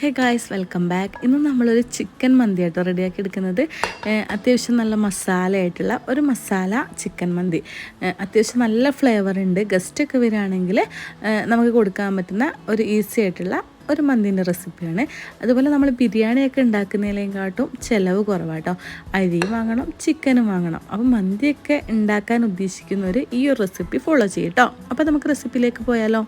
Hey guys welcome back ഇന്ന് നമ്മളൊരു chicken മന്തി ആയിട്ട് റെഡിയാക്കി എടുക്കുന്നത്. അത്യാവശ്യം നല്ല മസാല ആയിട്ടുള്ള ഒരു മസാല ചിക്കൻ മന്തി. അത്യാവശ്യം നല്ല ഫ്ലേവർ ഉണ്ട്. ഗസ്റ്റൊക്കെ വരികയാണെങ്കിൽ നമുക്ക് കൊടുക്കാൻ പറ്റുന്ന ഒരു ഈസി ആയിട്ടുള്ള ഒരു മന്തിന്റെ റെസിപ്പിയാണ് അതുപോലെ നമ്മൾ ബിരിയാണിയൊക്കെ ഉണ്ടാക്കുന്നതിലേയും കാട്ടും ചിലവ് കുറവാട്ടോ. അരിയും വാങ്ങണം ചിക്കനും വാങ്ങണം. അപ്പം മന്തിയൊക്കെ ഉണ്ടാക്കാൻ ഉദ്ദേശിക്കുന്നവർ ഈ ഒരു റെസിപ്പി ഫോളോ ചെയ്യട്ടോ. അപ്പോൾ നമുക്ക് റെസിപ്പിയിലേക്ക് പോയാലോ.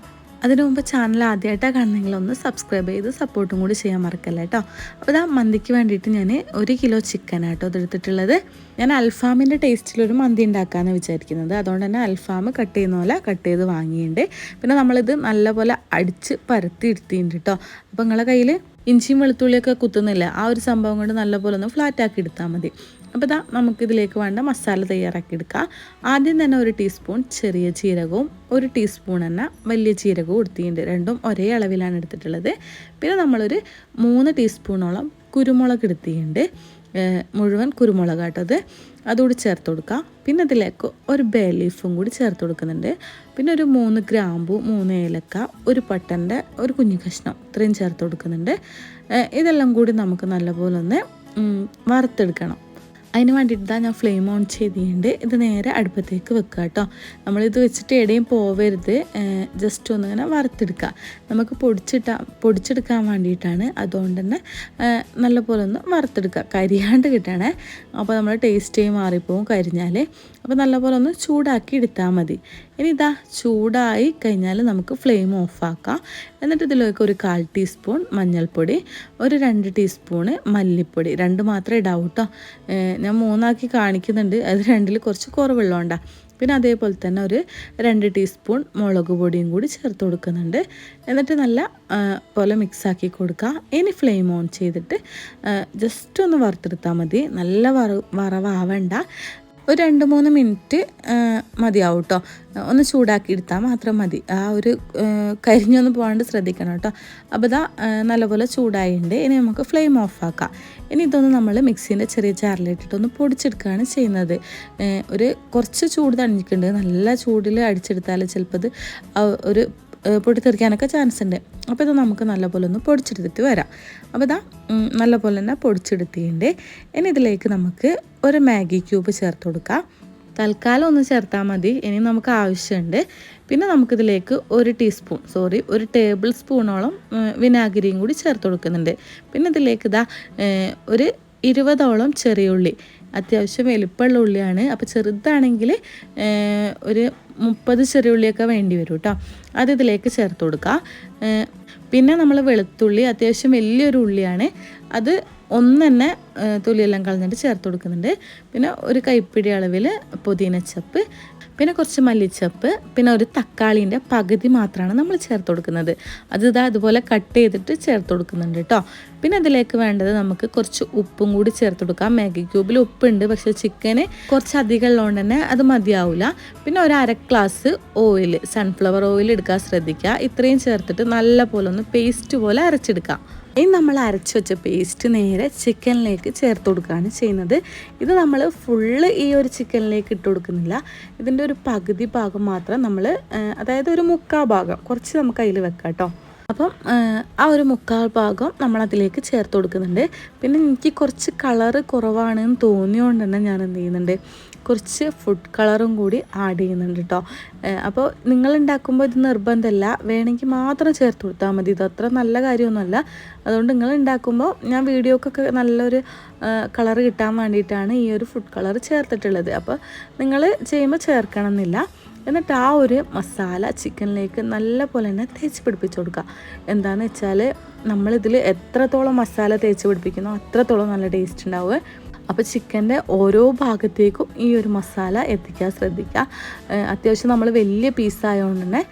അതിനു മുമ്പ് ചാനൽ ആദ്യമായിട്ടാണ് കാണുന്നെങ്കിൽ ഒന്ന് സബ്സ്ക്രൈബ് ചെയ്ത് സപ്പോർട്ടും കൂടി ചെയ്യാൻ മറക്കല്ല കേട്ടോ അപ്പോൾ ഇതാ മന്തിക്ക് വേണ്ടിയിട്ട് ഞാൻ ഒരു കിലോ ചിക്കൻ ആട്ടോ ഇതെടുത്തിട്ടുള്ളത് ഞാൻ അൽഫാമിന്റെ ടേസ്റ്റിലൊരു മന്തി ഉണ്ടാക്കാമെന്ന് വിചാരിക്കുന്നത്. അതുകൊണ്ട് തന്നെ അൽഫാം കട്ട് ചെയ്യുന്ന പോലെ കട്ട് ചെയ്ത് വാങ്ങിയിട്ടുണ്ട് പിന്നെ നമ്മളിത് നല്ലപോലെ അടിച്ച് പരത്തി എടുത്തിട്ടുണ്ട് കേട്ടോ അപ്പോൾ നിങ്ങളെ കയ്യിൽ ഇഞ്ചിയും വെളുത്തുള്ളിയൊക്കെ കുത്തുന്നില്ല. ആ ഒരു സംഭവം കൊണ്ട് നല്ലപോലെ ഒന്ന് ഫ്ലാറ്റ് ആക്കി എടുത്താൽ മതി. അപ്പോൾ ഇതാ നമുക്കിതിലേക്ക് വേണ്ട മസാല തയ്യാറാക്കി എടുക്കുക ആദ്യം തന്നെ ഒരു ടീസ്പൂൺ ചെറിയ ജീരകവും ഒരു ടീസ്പൂൺ തന്നെ വലിയ ജീരകവും എടുത്തിട്ടുണ്ട് രണ്ടും ഒരേ അളവിലാണ് എടുത്തിട്ടുള്ളത്. പിന്നെ നമ്മളൊരു മൂന്ന് ടീസ്പൂണോളം കുരുമുളക് എടുത്തിട്ടുണ്ട്. മുഴുവൻ കുരുമുളക് കേട്ടത് അതുകൂടി ചേർത്ത് കൊടുക്കുക പിന്നെ അതിലേക്ക് ഒരു ബേ ലീഫും കൂടി ചേർത്ത് കൊടുക്കുന്നുണ്ട്. പിന്നെ ഒരു മൂന്ന് ഗ്രാമ്പു മൂന്ന് ഏലക്ക ഒരു പട്ടന്റെ ഒരു കുഞ്ഞു കഷ്ണം ഇത്രയും ചേർത്ത് കൊടുക്കുന്നുണ്ട്. ഇതെല്ലാം കൂടി നമുക്ക് നല്ലപോലെ ഒന്ന് വറുത്തെടുക്കണം. അതിന് വേണ്ടിയിട്ട് ഞാൻ ഫ്ലെയിം ഓൺ ചെയ്തിട്ടുണ്ട് ഇത് നേരെ അടുപ്പത്തേക്ക് വെക്കുക കേട്ടോ നമ്മളിത് വെച്ചിട്ട് എവിടെയും പോവരുത്. ജസ്റ്റ് ഒന്ന് ഇങ്ങനെ വറുത്തെടുക്കുക നമുക്ക് പൊടിച്ചിട്ട പൊടിച്ചെടുക്കാൻ വേണ്ടിയിട്ടാണ്. അതുകൊണ്ട് തന്നെ നല്ലപോലെ ഒന്ന് വറുത്തെടുക്കുക കരിയാണ്ട് കിട്ടണേ. അപ്പോൾ നമ്മൾ ടേസ്റ്റ് മാറിപ്പോവും കരിഞ്ഞാൽ അപ്പോൾ നല്ലപോലെ ഒന്ന് ചൂടാക്കി എടുത്താൽ മതി. ഇനി ഇതാ ചൂടായി കഴിഞ്ഞാൽ നമുക്ക് ഫ്ലെയിം ഓഫാക്കാം എന്നിട്ട് ഇതിലേക്ക് ഒരു കാൽ ടീസ്പൂൺ മഞ്ഞൾപ്പൊടി ഒരു രണ്ട് ടീസ്പൂണ് മല്ലിപ്പൊടി. രണ്ട് മാത്രമേ ഇടാവൂ ഞാൻ മൂന്നാക്കി കാണിക്കുന്നുണ്ട്. അത് രണ്ടിൽ കുറച്ച് കുറവുള്ളതുകൊണ്ടാണ് പിന്നെ അതേപോലെ തന്നെ ഒരു രണ്ട് ടീസ്പൂൺ മുളക് പൊടിയും കൂടി ചേർത്ത് കൊടുക്കുന്നുണ്ട്. എന്നിട്ട് നല്ല പോലെ മിക്സാക്കി കൊടുക്കുക ഇനി ഫ്ലെയിം ഓൺ ചെയ്തിട്ട് ജസ്റ്റ് ഒന്ന് വറുത്തെടുത്താൽ മതി. നല്ല വറ വറവാവണ്ട. ഒരു രണ്ട് മൂന്ന് മിനിറ്റ് മതിയാവും കേട്ടോ ഒന്ന് ചൂടാക്കി എടുത്താൽ മാത്രം മതി. ആ ഒരു കരിഞ്ഞൊന്ന് പോകാണ്ട് ശ്രദ്ധിക്കണം കേട്ടോ അപ്പോൾ ഇതാ നല്ലപോലെ ചൂടായിട്ടുണ്ട് ഇനി നമുക്ക് ഫ്ലെയിം ഓഫാക്കാം ഇനി ഇതൊന്ന് നമ്മൾ മിക്സീന്റെ ചെറിയ ചാറിലിട്ടിട്ടൊന്ന് പൊടിച്ചെടുക്കുകയാണ് ചെയ്യുന്നത്. ഒരു കുറച്ച് ചൂട് തണിഞ്ഞിട്ടുണ്ട്. നല്ല ചൂടിൽ അടിച്ചെടുത്താൽ ചിലപ്പോൾ ഒരു പൊടിത്തെറിക്കാനൊക്കെ ചാൻസ് ഉണ്ട് അപ്പോൾ ഇത് നമുക്ക് നല്ലപോലെ ഒന്ന് പൊടിച്ചെടുത്തിട്ട് വരാം. അപ്പോൾ ഇതാ നല്ലപോലെ തന്നെ പൊടിച്ചെടുത്തിട്ടുണ്ട്. ഇനി ഇതിലേക്ക് നമുക്ക് ഒരു മാഗി ക്യൂബ് ചേർത്ത് കൊടുക്കാം. തൽക്കാലം ഒന്ന് ചേർത്താൽ മതി. ഇനി നമുക്ക് ആവശ്യമുണ്ട്. പിന്നെ നമുക്കിതിലേക്ക് ഒരു ടീസ്പൂൺ സോറി ഒരു ടേബിൾ സ്പൂണോളം വിനാഗിരിയും കൂടി ചേർത്ത് കൊടുക്കുന്നുണ്ട്. പിന്നെ ഇതിലേക്ക് ഇതാ ഒരു ഇരുപതോളം ചെറിയ ഉള്ളി. അത്യാവശ്യം എളുപ്പമുള്ള ഉള്ളിയാണ്. അപ്പോൾ ചെറുതാണെങ്കിൽ ഒരു മുപ്പത് ചെറിയ ഉള്ളിയൊക്കെ വേണ്ടി വരും കേട്ടോ. അത് ഇതിലേക്ക് ചേർത്ത് കൊടുക്കുക പിന്നെ നമ്മൾ വെളുത്തുള്ളി അത്യാവശ്യം വലിയൊരു ഉള്ളിയാണ്. അത് ഒന്ന് തന്നെ തൊലിയെല്ലാം കളഞ്ഞിട്ട് ചേർത്ത് കൊടുക്കുന്നുണ്ട്. പിന്നെ ഒരു കൈപ്പിടി അളവിൽ പുതിനച്ചപ്പ് പിന്നെ കുറച്ച് മല്ലിച്ചപ്പ് പിന്നെ ഒരു തക്കാളീന്റെ പകുതി മാത്രമാണ് നമ്മൾ ചേർത്ത് കൊടുക്കുന്നത്. അത് ഇതാ അതുപോലെ കട്ട് ചെയ്തിട്ട് ചേർത്ത് കൊടുക്കുന്നുണ്ട് കേട്ടോ പിന്നെ അതിലേക്ക് വേണ്ടത് നമുക്ക് കുറച്ച് ഉപ്പും കൂടി ചേർത്ത് കൊടുക്കാം. മാഗി ക്യൂബിൽ ഉപ്പുണ്ട് പക്ഷെ ചിക്കന് കുറച്ച് അധികം ഉള്ളതുകൊണ്ട് തന്നെ അത് മതിയാവില്ല പിന്നെ ഒരു അര ഗ്ലാസ് ഓയിൽ സൺഫ്ലവർ ഓയിൽ എടുക്കാൻ ശ്രദ്ധിക്കുക. ഇത്രയും ചേർത്തിട്ട് നല്ല പോലെ ഒന്ന് പേസ്റ്റ് പോലെ അരച്ചെടുക്കാം. ഇനി നമ്മൾ അരച്ച് വെച്ച പേസ്റ്റ് നേരെ ചിക്കനിലേക്ക് ചേർത്ത് കൊടുക്കുകയാണ് ചെയ്യുന്നത്. ഇത് നമ്മൾ ഫുള്ള് ഈ ഒരു ചിക്കനിലേക്ക് ഇട്ട് കൊടുക്കുന്നില്ല. ഇതിന്റെ ഒരു പകുതി ഭാഗം മാത്രം നമ്മൾ അതായത് ഒരു മുക്കാ ഭാഗം കുറച്ച് നമുക്ക് അതിൽ വെക്കാം കേട്ടോ. അപ്പം ആ ഒരു മുക്കാൽ ഭാഗം നമ്മൾ അതിലേക്ക് ചേർത്ത് കൊടുക്കുന്നുണ്ട്. പിന്നെ എനിക്ക് കുറച്ച് കളറ് കുറവാണെന്ന് തോന്നിയോണ്ട് തന്നെ ഞാൻ എന്ത് ചെയ്യുന്നുണ്ട് കുറച്ച് ഫുഡ് കളറും കൂടി ആഡ് ചെയ്യുന്നുണ്ട് കേട്ടോ അപ്പോൾ നിങ്ങൾ ഉണ്ടാക്കുമ്പോൾ ഇത് നിർബന്ധമല്ല വേണമെങ്കിൽ മാത്രം ചേർത്ത് കൊടുത്താൽ മതി. ഇത് അത്ര നല്ല കാര്യമൊന്നുമല്ല. അതുകൊണ്ട് നിങ്ങൾ ഉണ്ടാക്കുമ്പോൾ ഞാൻ വീഡിയോക്കൊക്കെ നല്ലൊരു കളർ കിട്ടാൻ വേണ്ടിയിട്ടാണ് ഈ ഒരു ഫുഡ് കളർ ചേർത്തിട്ടുള്ളത്. അപ്പോൾ നിങ്ങൾ ചെയ്യുമ്പോൾ ചേർക്കണം എന്നില്ല എന്നിട്ട് ആ ഒരു മസാല ചിക്കനിലേക്ക് നല്ല പോലെ തന്നെ തേച്ച് പിടിപ്പിച്ച് കൊടുക്കുക. എന്താണെന്ന് വെച്ചാൽ നമ്മളിതിൽ എത്രത്തോളം മസാല തേച്ച് പിടിപ്പിക്കുന്നോ അത്രത്തോളം നല്ല ടേസ്റ്റ് ഉണ്ടാവുക. അപ്പോൾ ചിക്കന്റെ ഓരോ ഭാഗത്തേക്കും ഈ ഒരു മസാല എത്തിക്കാൻ ശ്രദ്ധിക്കുക. അത്യാവശ്യം നമ്മൾ വലിയ പീസായതുകൊണ്ട് തന്നെ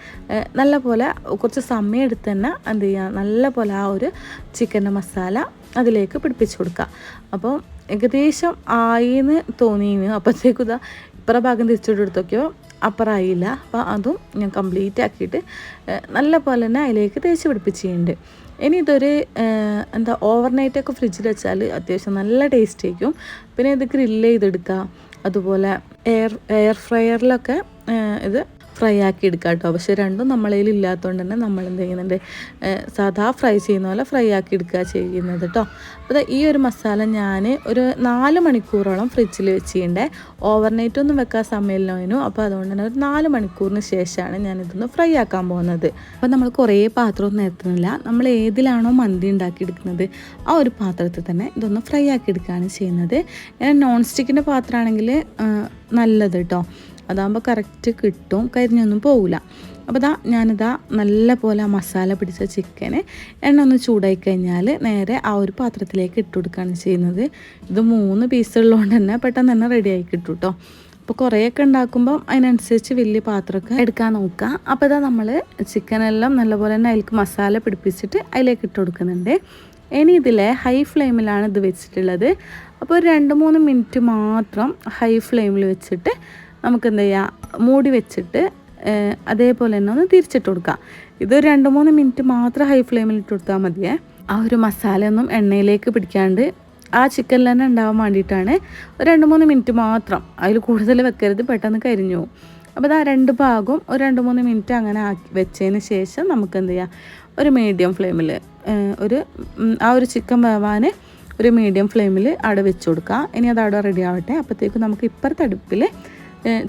നല്ല പോലെ കുറച്ച് സമയം എടുത്ത് തന്നെ എന്ത് ചെയ്യുക നല്ല പോലെ ആ ഒരു ചിക്കന്റെ മസാല അതിലേക്ക് പിടിപ്പിച്ച് കൊടുക്കുക. അപ്പോൾ ഏകദേശം ആയിന്ന് തോന്നി അപ്പോഴത്തേക്കും ഇതാ ഇപ്പുറ ഭാഗം തിരിച്ചിട്ട് എടുത്തൊക്കെയോ അപ്പറായില്ല അപ്പോൾ അതും ഞാൻ കംപ്ലീറ്റ് ആക്കിയിട്ട് നല്ല പോലെ തന്നെ അതിലേക്ക് തേച്ച് പിടിപ്പിച്ചിട്ടുണ്ട്. ഇനി ഇതൊരു എന്താ ഓവർനൈറ്റൊക്കെ ഫ്രിഡ്ജിൽ വെച്ചാൽ അത്യാവശ്യം നല്ല ടേസ്റ്റ് ആയിരിക്കും. പിന്നെ ഇത് ഗ്രില്ല് ചെയ്തെടുക്കുക അതുപോലെ എയർ എയർ ഫ്രയറിലൊക്കെ ഇത് ഫ്രൈ ആക്കി എടുക്കാം കേട്ടോ പക്ഷേ രണ്ടും നമ്മളതിൽ ഇല്ലാത്തതുകൊണ്ട് തന്നെ നമ്മൾ എന്ത് ചെയ്യുന്നുണ്ട്? സാധാ ഫ്രൈ ചെയ്യുന്ന പോലെ ഫ്രൈ ആക്കി എടുക്കുക ചെയ്യുന്നത് കേട്ടോ അപ്പോൾ ഈ ഒരു മസാല ഞാൻ ഒരു നാല് മണിക്കൂറോളം ഫ്രിഡ്ജിൽ വെച്ചിട്ടുണ്ട്. ഓവർനൈറ്റ് ഒന്നും വെക്കാൻ സമയമില്ലായിരുന്നു അപ്പോൾ അതുകൊണ്ട് തന്നെ ഒരു നാല് മണിക്കൂറിന് ശേഷമാണ് ഞാനിതൊന്ന് ഫ്രൈ ആക്കാൻ പോകുന്നത്. അപ്പോൾ നമ്മൾ കുറേ പാത്രമൊന്നും എത്തുന്നില്ല നമ്മൾ ഏതിലാണോ മന്തി ഉണ്ടാക്കിയെടുക്കുന്നത് ആ ഒരു പാത്രത്തിൽ തന്നെ ഇതൊന്ന് ഫ്രൈ ആക്കി എടുക്കുകയാണ് ചെയ്യുന്നത്. ഞാൻ നോൺ സ്റ്റിക്കിന്റെ പാത്രമാണെങ്കിൽ നല്ലത് കേട്ടോ അതാകുമ്പോൾ കറക്റ്റ് കിട്ടും കരിഞ്ഞൊന്നും പോകില്ല അപ്പോൾ ഇതാ ഞാനിതാ നല്ല പോലെ മസാല പിടിച്ച ചിക്കന് എണ്ണ ഒന്ന് ചൂടായി കഴിഞ്ഞാൽ നേരെ ആ ഒരു പാത്രത്തിലേക്ക് ഇട്ട് കൊടുക്കുകയാണ് ചെയ്യുന്നത്. ഇത് മൂന്ന് പീസ് ഉള്ളതുകൊണ്ട് തന്നെ പെട്ടെന്ന് തന്നെ റെഡിയായി കിട്ടും കേട്ടോ അപ്പോൾ കുറേയൊക്കെ ഉണ്ടാക്കുമ്പോൾ അതിനനുസരിച്ച് വലിയ പാത്രമൊക്കെ എടുക്കാൻ നോക്കുക അപ്പോൾ ഇതാ നമ്മൾ ചിക്കനെല്ലാം നല്ലപോലെ തന്നെ അതിലേക്ക് മസാല പിടിപ്പിച്ചിട്ട് അതിലേക്ക് ഇട്ട് കൊടുക്കുന്നുണ്ട്. ഇനി ഇതിലെ ഹൈ ഫ്ലെയിമിലാണ് ഇത് വെച്ചിട്ടുള്ളത്. അപ്പോൾ ഒരു രണ്ട് മൂന്ന് മിനിറ്റ് മാത്രം ഹൈ ഫ്ലെയിമിൽ വെച്ചിട്ട് നമുക്ക് എന്ത് ചെയ്യാം മൂടി വെച്ചിട്ട് അതേപോലെ തന്നെ ഒന്ന് തിരിച്ചിട്ട് കൊടുക്കുക ഇത് രണ്ട് മൂന്ന് മിനിറ്റ് മാത്രം ഹൈ ഫ്ലെയിമിൽ ഇട്ട് കൊടുത്താൽ മതിയേ. ആ ഒരു മസാലയൊന്നും എണ്ണയിലേക്ക് പിടിക്കാണ്ട് ആ ചിക്കനിൽ തന്നെ ഉണ്ടാവാൻ വേണ്ടിയിട്ടാണ് ഒരു രണ്ട് മൂന്ന് മിനിറ്റ് മാത്രം. അതിൽ കൂടുതൽ വെക്കരുത് പെട്ടെന്ന് കരിഞ്ഞു പോകും. അപ്പോൾ ആ രണ്ട് ഭാഗവും ഒരു രണ്ട് മൂന്ന് മിനിറ്റ് അങ്ങനെ ആക്കി വെച്ചതിന് ശേഷം നമുക്ക് എന്ത് ചെയ്യാം ഒരു മീഡിയം ഫ്ലെയിമിൽ ഒരു ആ ഒരു ചിക്കൻ വേവാൻ ഒരു മീഡിയം ഫ്ലെയിമിൽ അവിടെ വെച്ച് കൊടുക്കുക ഇനി അത് അവിടെ റെഡി ആവട്ടെ. അപ്പോഴത്തേക്കും നമുക്ക് ഇപ്പുറത്തെ അടുപ്പിൽ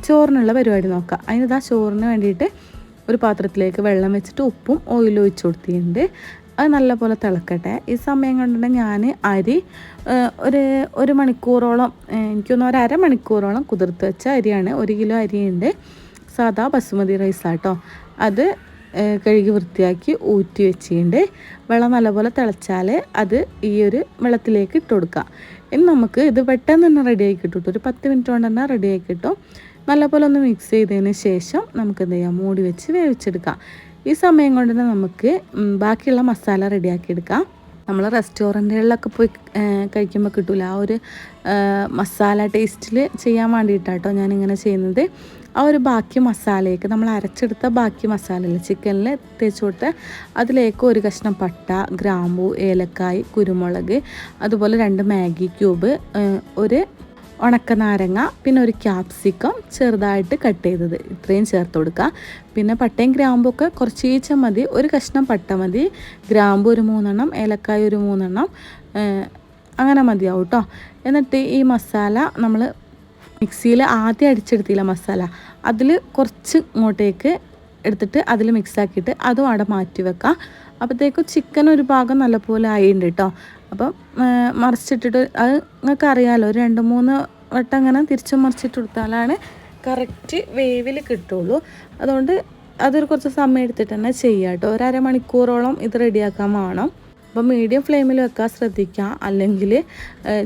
ചോറിനുള്ള പരിപാടി നോക്കാം. അതിനിതാ ചോറിന് വേണ്ടിയിട്ട് ഒരു പാത്രത്തിലേക്ക് വെള്ളം വെച്ചിട്ട് ഉപ്പും ഓയിലും ഒഴിച്ചു കൊടുത്തിട്ടുണ്ട്. അത് നല്ലപോലെ തിളക്കട്ടെ. ഈ സമയം കൊണ്ടുണ്ടെങ്കിൽ ഞാൻ അരി ഒരു ഒരു മണിക്കൂറോളം എനിക്കൊന്ന് ഒരു അരമണിക്കൂറോളം കുതിർത്ത് വെച്ച അരിയാണ്. ഒരു കിലോ അരിയുണ്ട്. സാധാ ബസുമതി റൈസാട്ടോ അത് കഴുകി വൃത്തിയാക്കി ഊറ്റി വെച്ചിട്ടുണ്ട്. വെള്ളം നല്ലപോലെ തിളച്ചാൽ അത് ഈ ഒരു വെള്ളത്തിലേക്ക് ഇട്ട് കൊടുക്കുക ഇനി നമുക്ക് ഇത് പെട്ടെന്ന് തന്നെ റെഡിയാക്കി കിട്ടും ഒരു പത്ത് മിനിറ്റ് കൊണ്ട് തന്നെ റെഡിയാക്കി കിട്ടും. നല്ലപോലെ ഒന്ന് മിക്സ് ചെയ്തതിന് ശേഷം നമുക്ക് എന്ത് ചെയ്യാം? മൂടി വെച്ച് വേവിച്ചെടുക്കാം. ഈ സമയം കൊണ്ട് തന്നെ നമുക്ക് ബാക്കിയുള്ള മസാല റെഡിയാക്കി എടുക്കാം. നമ്മൾ റെസ്റ്റോറന്റുകളിലൊക്കെ പോയി കഴിക്കുമ്പോൾ കിട്ടില്ല ആ ഒരു മസാല ടേസ്റ്റിൽ ചെയ്യാൻ വേണ്ടിയിട്ടാട്ടോ ഞാനിങ്ങനെ ചെയ്യുന്നത്. ആ ഒരു ബാക്കി മസാലയൊക്കെ നമ്മൾ അരച്ചെടുത്ത ബാക്കി മസാല ചിക്കനിൽ തേച്ച് കൊടുത്ത് അതിലേക്ക് ഒരു കഷ്ണം പട്ട ഗ്രാമ്പു ഏലക്കായ് കുരുമുളക് അതുപോലെ രണ്ട് മാഗി ക്യൂബ് ഒരു ഉണക്ക നാരങ്ങ പിന്നെ ഒരു ക്യാപ്സിക്കം ചെറുതായിട്ട് കട്ട് ചെയ്തത്. ഇത്രയും ചേർത്ത് കൊടുക്കുക. പിന്നെ പട്ടയും ഗ്രാമ്പൊക്കെ കുറച്ച് ഈച്ച മതി ഒരു കഷ്ണം പട്ട മതി. ഗ്രാമ്പു ഒരു മൂന്നെണ്ണം ഏലക്കായ ഒരു മൂന്നെണ്ണം അങ്ങനെ മതിയാവും കേട്ടോ എന്നിട്ട് ഈ മസാല നമ്മൾ മിക്സിയിൽ ആദ്യം അടിച്ചെടുത്തില്ല മസാല. അതിൽ കുറച്ച് ഇങ്ങോട്ടേക്ക് എടുത്തിട്ട് അതിൽ മിക്സാക്കിയിട്ട് അതും അവിടെ മാറ്റി വെക്കാം. അപ്പോഴത്തേക്കും ചിക്കൻ ഒരു ഭാഗം നല്ലപോലെ ആയിട്ടുണ്ട് കേട്ടോ അപ്പം മറിച്ചിട്ടിട്ട് അത് നിങ്ങൾക്ക് അറിയാമല്ലോ രണ്ട് മൂന്ന് വട്ടം അങ്ങനെ തിരിച്ചും മറിച്ചിട്ട് കൊടുത്താലാണ് കറക്റ്റ് വേവിൽ കിട്ടുള്ളൂ. അതുകൊണ്ട് അതൊരു കുറച്ച് സമയം എടുത്തിട്ട് തന്നെ ചെയ്യാം കേട്ടോ ഒരു അരമണിക്കൂറോളം ഇത് റെഡിയാക്കാൻ വേണം. അപ്പോൾ മീഡിയം ഫ്ലെയിമിൽ വെക്കാൻ ശ്രദ്ധിക്കുക അല്ലെങ്കിൽ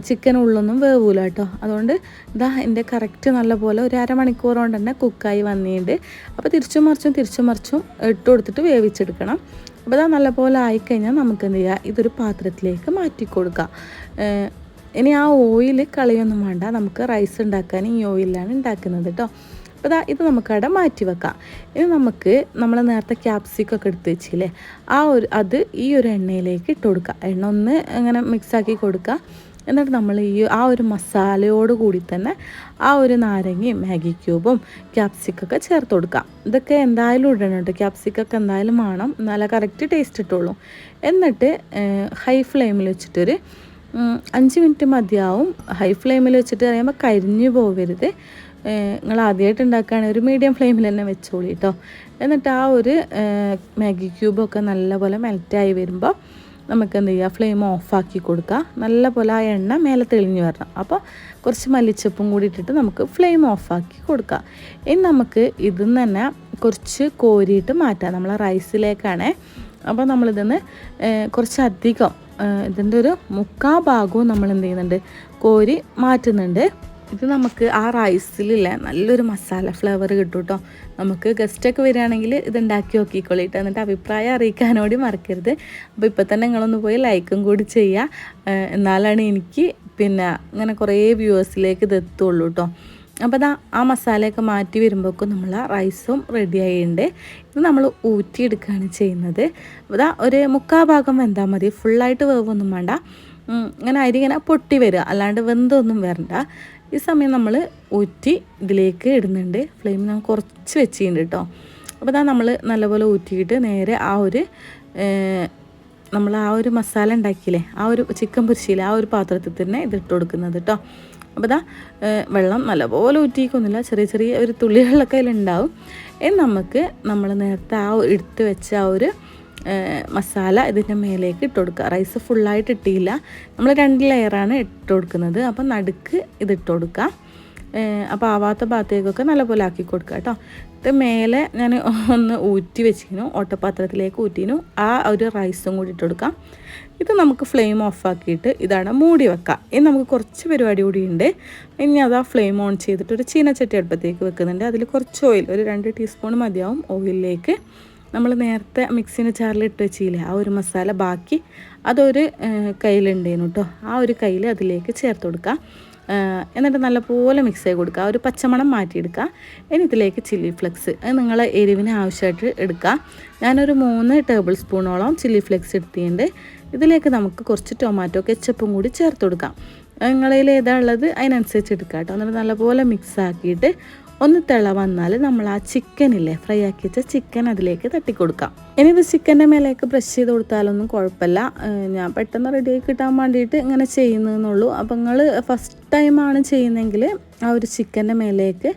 ചിക്കൻ ഉള്ളൊന്നും വേവൂല കേട്ടോ. അതുകൊണ്ട് ഇതാ എന്റെ കറക്റ്റ് നല്ലപോലെ ഒരു അരമണിക്കൂർ കൊണ്ട് തന്നെ കുക്കായി വന്നിട്ടുണ്ട്. അപ്പോൾ തിരിച്ചും മറിച്ചും തിരിച്ചും മറിച്ചും ഇട്ട് കൊടുത്തിട്ട് വേവിച്ചെടുക്കണം. അപ്പോൾ ഇതാ നല്ലപോലെ ആയിക്കഴിഞ്ഞാൽ നമുക്ക് എന്ത് ചെയ്യുക ഇതൊരു പാത്രത്തിലേക്ക് മാറ്റി കൊടുക്കാം. ഇനി ആ ഓയിൽ കളയൊന്നും വേണ്ട. നമുക്ക് റൈസ് ഉണ്ടാക്കാൻ ഈ ഓയിലാണ് ഉണ്ടാക്കുന്നത് കേട്ടോ. അപ്പോൾ ദാ ഇത് നമുക്ക് അവിടെ മാറ്റി വെക്കാം. ഇനി നമുക്ക് നമ്മൾ നേരത്തെ ക്യാപ്സിക്കൊക്കെ എടുത്ത് വെച്ചില്ലേ ആ ഒരു അത് ഈ ഒരു എണ്ണയിലേക്ക് ഇട്ട് കൊടുക്കുക. എണ്ണ ഒന്ന് അങ്ങനെ മിക്സാക്കി കൊടുക്കുക. എന്നിട്ട് നമ്മൾ ഈ ആ ഒരു മസാലയോട് കൂടി തന്നെ ആ ഒരു നാരങ്ങയും മാഗി ക്യൂബും ക്യാപ്സിക്കൊക്കെ ചേർത്ത് കൊടുക്കാം ഇതൊക്കെ എന്തായാലും ഇടണം കേട്ടോ. ക്യാപ്സിക്കൊക്കെ എന്തായാലും വേണം. നല്ല കറക്റ്റ് ടേസ്റ്റ് ഇട്ടുള്ളൂ എന്നിട്ട് ഹൈ ഫ്ലെയിമിൽ വെച്ചിട്ടൊരു അഞ്ച് മിനിറ്റ് മതിയാവും. ഹൈ ഫ്ലെയിമിൽ വെച്ചിട്ട് പറയുമ്പോൾ കരിഞ്ഞു പോകരുത് നിങ്ങൾ ആദ്യമായിട്ട് ഉണ്ടാക്കുകയാണെങ്കിൽ ഒരു മീഡിയം ഫ്ലെയിമിൽ തന്നെ വെച്ചോളി കേട്ടോ എന്നിട്ട് ആ ഒരു മാഗി ക്യൂബൊക്കെ നല്ലപോലെ മെൽറ്റായി വരുമ്പോൾ നമുക്ക് എന്ത് ചെയ്യുക ഫ്ലെയിം ഓഫാക്കി കൊടുക്കുക നല്ലപോലെ ആ എണ്ണ മേലെ തെളിഞ്ഞു വരണം. അപ്പോൾ കുറച്ച് മല്ലിച്ചപ്പും കൂടി ഇട്ടിട്ട് നമുക്ക് ഫ്ലെയിം ഓഫാക്കി കൊടുക്കുക ഇനി നമുക്ക് ഇതിൽ നിന്ന് തന്നെ കുറച്ച് കോരിയിട്ട് മാറ്റാം. നമ്മളെ റൈസിലേക്കാണേ അപ്പോൾ നമ്മളിതിന്ന് കുറച്ചധികം ഇതിന്റെ ഒരു മുക്കാ ഭാഗവും നമ്മൾ എന്ത് ചെയ്യുന്നുണ്ട് കോരി മാറ്റുന്നുണ്ട്. ഇത് നമുക്ക് ആ റൈസിലില്ല നല്ലൊരു മസാല ഫ്ലേവർ കിട്ടും കേട്ടോ നമുക്ക് ഗസ്റ്റൊക്കെ വരികയാണെങ്കിൽ ഇത് ഉണ്ടാക്കി നോക്കിക്കോളിട്ട്. എന്നിട്ട് അഭിപ്രായം അറിയിക്കാനോടി മറക്കരുത്. അപ്പോൾ ഇപ്പോൾ തന്നെ നിങ്ങളൊന്ന് പോയി ലൈക്കും കൂടി ചെയ്യുക എന്നാലാണ് എനിക്ക് പിന്നെ ഇങ്ങനെ കുറേ വ്യൂവേഴ്സിലേക്ക് ഇത് എത്തുള്ളൂ കേട്ടോ അപ്പോൾ ദാ ആ മസാലയൊക്കെ മാറ്റി വരുമ്പോഴേക്കും നമ്മൾ ആ റൈസും റെഡി ആയിട്ടുണ്ട്. ഇത് നമ്മൾ ഊറ്റിയെടുക്കുകയാണ് ചെയ്യുന്നത്. അപ്പോൾ അതാ ഒരു മുക്കാ ഭാഗം വെന്താൽ മതി. ഫുള്ളായിട്ട് വേവൊന്നും വേണ്ട. ഇങ്ങനെ അരി ഇങ്ങനെ പൊട്ടി വരിക. അല്ലാണ്ട് വെന്തൊന്നും വരണ്ട. ഈ സമയം നമ്മൾ ഊറ്റി ഇതിലേക്ക് ഇടുന്നുണ്ട്. ഫ്ലെയിം ഞാൻ കുറച്ച് വെച്ചിട്ടുണ്ട് കേട്ടോ അപ്പോൾ അതാ നമ്മൾ നല്ലപോലെ ഊറ്റിയിട്ട് നേരെ ആ ഒരു നമ്മൾ ആ ഒരു മസാല ഉണ്ടാക്കിയില്ലേ ആ ഒരു ചിക്കൻ പൊരിച്ചിയിൽ ആ ഒരു പാത്രത്തിൽ തന്നെ ഇതിട്ട് കൊടുക്കുന്നത് കേട്ടോ അപ്പോൾ ഇതാ വെള്ളം നല്ലപോലെ ഊറ്റിക്കൊന്നുമില്ല ചെറിയ ചെറിയ ഒരു തുള്ളികളൊക്കെ അതിലുണ്ടാവും. നമുക്ക് നമ്മൾ നേരത്തെ ആ എടുത്ത് വെച്ച ആ ഒരു മസാല ഇതിന്റെ മേലേക്ക് ഇട്ട് കൊടുക്കുക. റൈസ് ഫുള്ളായിട്ട് ഇട്ടിയില്ല. നമ്മൾ രണ്ട് ലെയറാണ് ഇട്ട് കൊടുക്കുന്നത്. അപ്പം നടുക്ക് ഇത് ഇട്ട് കൊടുക്കുക. അപ്പോൾ ആവാത്ത ഭാഗത്തേക്കൊക്കെ നല്ലപോലെ ആക്കി കൊടുക്കുക കേട്ടോ. ഇത് മേലെ ഞാൻ ഒന്ന് ഊറ്റി വെച്ചിരുന്നു. ഓട്ടപാത്രത്തിലേക്ക് ഊറ്റിനു ആ ഒരു റൈസും കൂടി ഇട്ട് കൊടുക്കാം. ഇത് നമുക്ക് ഫ്ലെയിം ഓഫാക്കിയിട്ട് ഇതാണ് മൂടി വെക്കുക. ഇനി നമുക്ക് കുറച്ച് പരിപാടി കൂടി ഉണ്ട്. ഇനി അത് ആ ഫ്ലെയിം ഓൺ ചെയ്തിട്ട് ഒരു ചീനച്ചട്ടി അടുപ്പത്തേക്ക് വെക്കുന്നുണ്ട്. അതിൽ കുറച്ച് ഓയിൽ ഒരു രണ്ട് ടീസ്പൂൺ മതിയാവും ഓയിലിലേക്ക് നമ്മൾ നേരത്തെ മിക്സിന്റെ ചാറിലിട്ട് വെച്ചില്ലേ ആ ഒരു മസാല ബാക്കി അതൊരു കയ്യിലുണ്ടേനു കേട്ടോ ആ ഒരു കയ്യിൽ അതിലേക്ക് ചേർത്ത് കൊടുക്കുക. എന്നിട്ട് നല്ലപോലെ മിക്സ് ചെയ്ത് കൊടുക്കുക. ഒരു പച്ചമണം മാറ്റിയെടുക്കുക. ഇനി ഇതിലേക്ക് ചില്ലി ഫ്ലെക്സ് അത് നിങ്ങൾ എരിവിന് ആവശ്യമായിട്ട് എടുക്കുക. ഞാനൊരു മൂന്ന് ടേബിൾ സ്പൂണോളം ചില്ലി ഫ്ലെക്സ് എടുത്തിട്ടുണ്ട്. ഇതിലേക്ക് നമുക്ക് കുറച്ച് ടൊമാറ്റോ കെച്ചപ്പും കൂടി ചേർത്ത് കൊടുക്കാം. നിങ്ങളിൽ ഏതാ ഉള്ളത് അതിനനുസരിച്ച് എടുക്കാം കേട്ടോ എന്നിട്ട് നല്ലപോലെ മിക്സ് ആക്കിയിട്ട് ഒന്ന് തിള വന്നാൽ നമ്മൾ ആ ചിക്കനില്ലേ ഫ്രൈ ആക്കി വെച്ച ചിക്കൻ അതിലേക്ക് തട്ടിക്കൊടുക്കാം. ഇനി ഇത് ചിക്കന്റെ മേലേക്ക് ബ്രഷ് ചെയ്ത് കൊടുത്താലൊന്നും കുഴപ്പമില്ല. ഞാൻ പെട്ടെന്ന് റെഡിയായി കിട്ടാൻ വേണ്ടിയിട്ട് ഇങ്ങനെ ചെയ്യുന്നതെന്നുള്ളൂ അപ്പം നിങ്ങൾ ഫസ്റ്റ് ടൈമാണ് ചെയ്യുന്നതെങ്കിൽ ആ ഒരു ചിക്കന്റെ മേലേക്ക്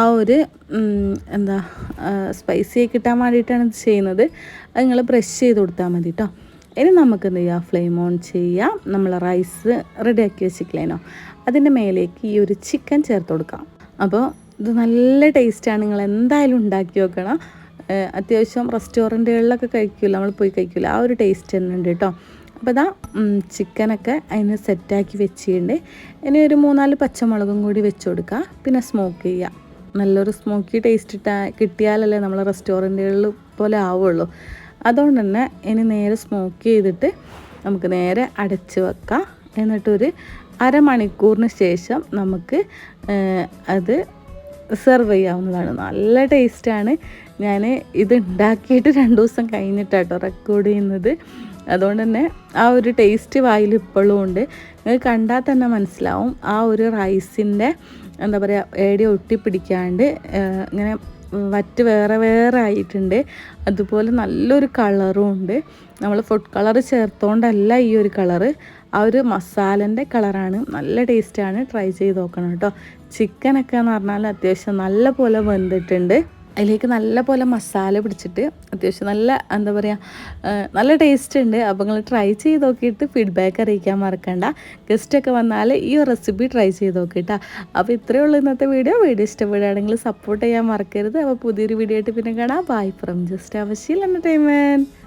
ആ ഒരു എന്താ സ്പൈസി ആയി കിട്ടാൻ വേണ്ടിയിട്ടാണ് ഇത് ചെയ്യുന്നത്. അത് നിങ്ങൾ ബ്രഷ് ചെയ്ത് കൊടുത്താൽ മതി കേട്ടോ ഇനി നമുക്ക് എന്ത് ചെയ്യുക ഫ്ലെയിം ഓൺ ചെയ്യാം. നമ്മൾ റൈസ് റെഡിയാക്കി വെച്ചിട്ടില്ലേനോ അതിന്റെ മേലേക്ക് ഈ ഒരു ചിക്കൻ ചേർത്ത് കൊടുക്കാം. അപ്പോൾ ഇത് നല്ല ടേസ്റ്റാണ്. നിങ്ങൾ എന്തായാലും ഉണ്ടാക്കി നോക്കണം. അത്യാവശ്യം റെസ്റ്റോറന്റുകളിലൊക്കെ കഴിക്കില്ല നമ്മൾ പോയി കഴിക്കില്ല ആ ഒരു ടേസ്റ്റ് തന്നെ ഉണ്ട് കേട്ടോ. അപ്പോൾ ഇതാ ചിക്കനൊക്കെ അതിന് സെറ്റാക്കി വെച്ചിട്ടുണ്ട്. ഇനി ഒരു മൂന്നാൽ പച്ചമുളകും കൂടി വെച്ച് കൊടുക്കുക പിന്നെ സ്മോക്ക് ചെയ്യുക നല്ലൊരു സ്മോക്കി ടേസ്റ്റ് ഇട്ടാ കിട്ടിയാലല്ലേ നമ്മൾ റെസ്റ്റോറന്റുകളിൽ പോലെ ആവുള്ളൂ. അതുകൊണ്ട് തന്നെ ഇനി നേരെ സ്മോക്ക് ചെയ്തിട്ട് നമുക്ക് നേരെ അടച്ച് വെക്കാം. എന്നിട്ടൊരു അരമണിക്കൂറിന് ശേഷം നമുക്ക് അത് സെർവ് ചെയ്യാവുന്നതാണ്. നല്ല ടേസ്റ്റാണ്. ഞാൻ ഇത് ഉണ്ടാക്കിയിട്ട് രണ്ട് ദിവസം കഴിഞ്ഞിട്ടാട്ടോ റെക്കോർഡ് ചെയ്യുന്നത്. അതുകൊണ്ട് തന്നെ ആ ഒരു ടേസ്റ്റ് വായിൽ ഇപ്പോഴും ഉണ്ട്. നിങ്ങൾ കണ്ടാൽ തന്നെ മനസ്സിലാവും. ആ ഒരു റൈസിന്റെ എന്താ പറയുക ഏടി ഒട്ടിപ്പിടിക്കാണ്ട് ഇങ്ങനെ വറ്റ് വേറെ വേറെ ആയിട്ടുണ്ട്. അതുപോലെ നല്ലൊരു കളറും ഉണ്ട്. നമ്മൾ ഫുഡ് കളർ ചേർത്തോണ്ടല്ല ഈ ഒരു കളറ് ആ ഒരു മസാലന്റെ കളറാണ് നല്ല ടേസ്റ്റാണ് ട്രൈ ചെയ്ത് നോക്കണം കേട്ടോ. ചിക്കനൊക്കെ എന്ന് പറഞ്ഞാൽ അത്യാവശ്യം നല്ല പോലെ വെന്തിട്ടുണ്ട്. അതിലേക്ക് നല്ല പോലെ മസാല പിടിച്ചിട്ട് അത്യാവശ്യം നല്ല എന്താ പറയുക നല്ല ടേസ്റ്റ് ഉണ്ട്. അപ്പോൾ നിങ്ങൾ ട്രൈ ചെയ്ത് നോക്കിയിട്ട് ഫീഡ്ബാക്ക് അറിയിക്കാൻ മറക്കണ്ട. ഗസ്റ്റൊക്കെ വന്നാൽ ഈ റെസിപ്പി ട്രൈ ചെയ്ത് നോക്കിയിട്ടാ അപ്പോൾ ഇത്രയേ ഉള്ളൂ ഇന്നത്തെ വീഡിയോ വീഡിയോ ഇഷ്ടപ്പെടുകയാണെങ്കിൽ സപ്പോർട്ട് ചെയ്യാൻ മറക്കരുത്. അപ്പോൾ പുതിയൊരു വീഡിയോ ആയിട്ട് പിന്നെ കാണാം. ബൈ ഫ്രം ജസ്റ്റ് അവശ്യം എന്റർടൈൻമെന്റ്